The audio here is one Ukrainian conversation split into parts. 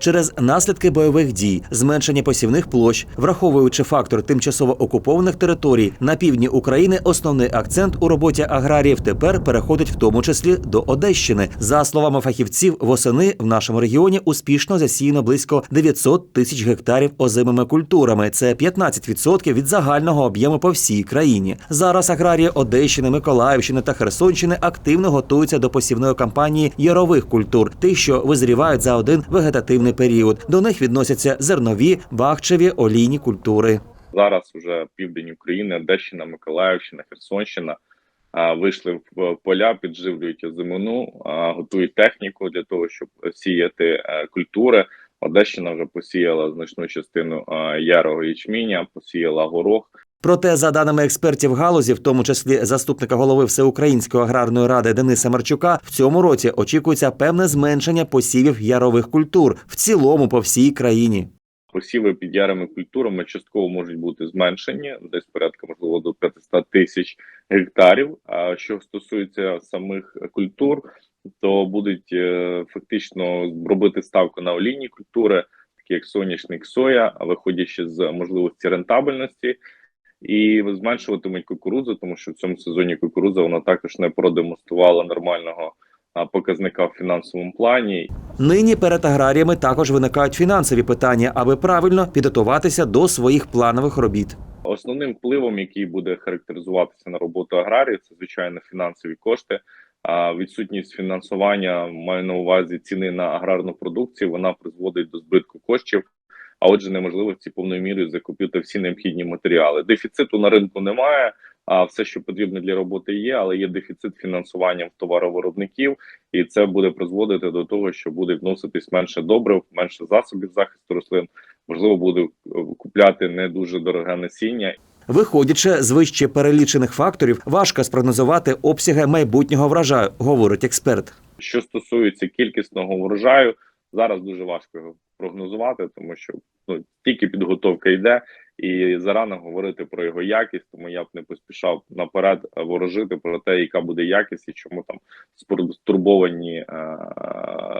через наслідки бойових дій, зменшення посівних площ, враховуючи фактор тимчасово окупованих територій на півдні України. Основний акцент у роботі аграріїв тепер переходить в тому числі до Одещини. За словами фахівців, восени в нашому регіоні успішно засіяно близько 900 тисяч гектарів озимими культурами. Це 15% від загального об'єму по всій країні. Зараз аграрії Одещини, Миколаївщини та Херсонщини активно готуються до посівної кампанії ярових культур, тих, що визрівають за один вегетативний період. До них відносяться зернові, бахчеві, олійні культури. Зараз уже південь України, Одещина, Миколаївщина, Херсонщина вийшли в поля, підживлюють озимину, а, готують техніку для того, щоб сіяти е, культури. Одещина вже посіяла значну частину ярого ячміння, посіяла горох. Проте, за даними експертів галузі, в тому числі заступника голови Всеукраїнської аграрної ради Дениса Марчука, в цьому році очікується певне зменшення посівів ярових культур в цілому по всій країні. Посіви під ярими культурами частково можуть бути зменшені, десь порядка можливо до 500 тисяч гектарів. А що стосується самих культур, то будуть е, фактично робити ставку на олійні культури, такі як соняшник, соя, виходячи з можливості рентабельності. І зменшуватимуть кукурудзу, тому що в цьому сезоні кукурудза вона також не продемонструвала нормального показника в фінансовому плані. Нині перед аграріями також виникають фінансові питання, аби правильно підготуватися до своїх планових робіт. Основним впливом, який буде характеризуватися на роботу аграрії, це звичайно фінансові кошти. А відсутність фінансування маю на увазі ціни на аграрну продукцію. Вона призводить до збитку коштів, а отже, неможливості повною мірою закупити всі необхідні матеріали. Дефіциту на ринку немає. А все, що потрібно для роботи, є, але є дефіцит фінансування в товаровиробників, і це буде призводити до того, що буде вноситись менше добрив, менше засобів захисту рослин. Можливо, буде купляти не дуже дороге насіння, Виходячи з вище перелічених факторів, важко спрогнозувати обсяги майбутнього врожаю, говорить експерт. Що стосується кількісного врожаю, зараз дуже важко його прогнозувати, тому що ну тільки підготовка йде, і зарано говорити про його якість, тому я б не поспішав наперед ворожити про те, яка буде якість і чому там стурбовані е-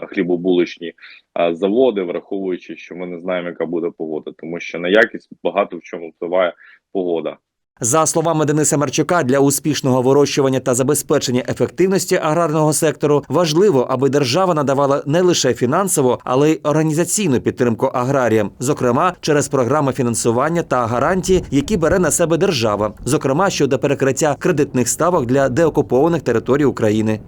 хлібобуличні е, заводи, враховуючи, що ми не знаємо, яка буде погода, тому що на якість багато в чому впливає погода. За словами Дениса Марчука, для успішного вирощування та забезпечення ефективності аграрного сектору важливо, аби держава надавала не лише фінансову, але й організаційну підтримку аграріям, зокрема через програми фінансування та гарантії, які бере на себе держава, зокрема щодо перекриття кредитних ставок для деокупованих територій України.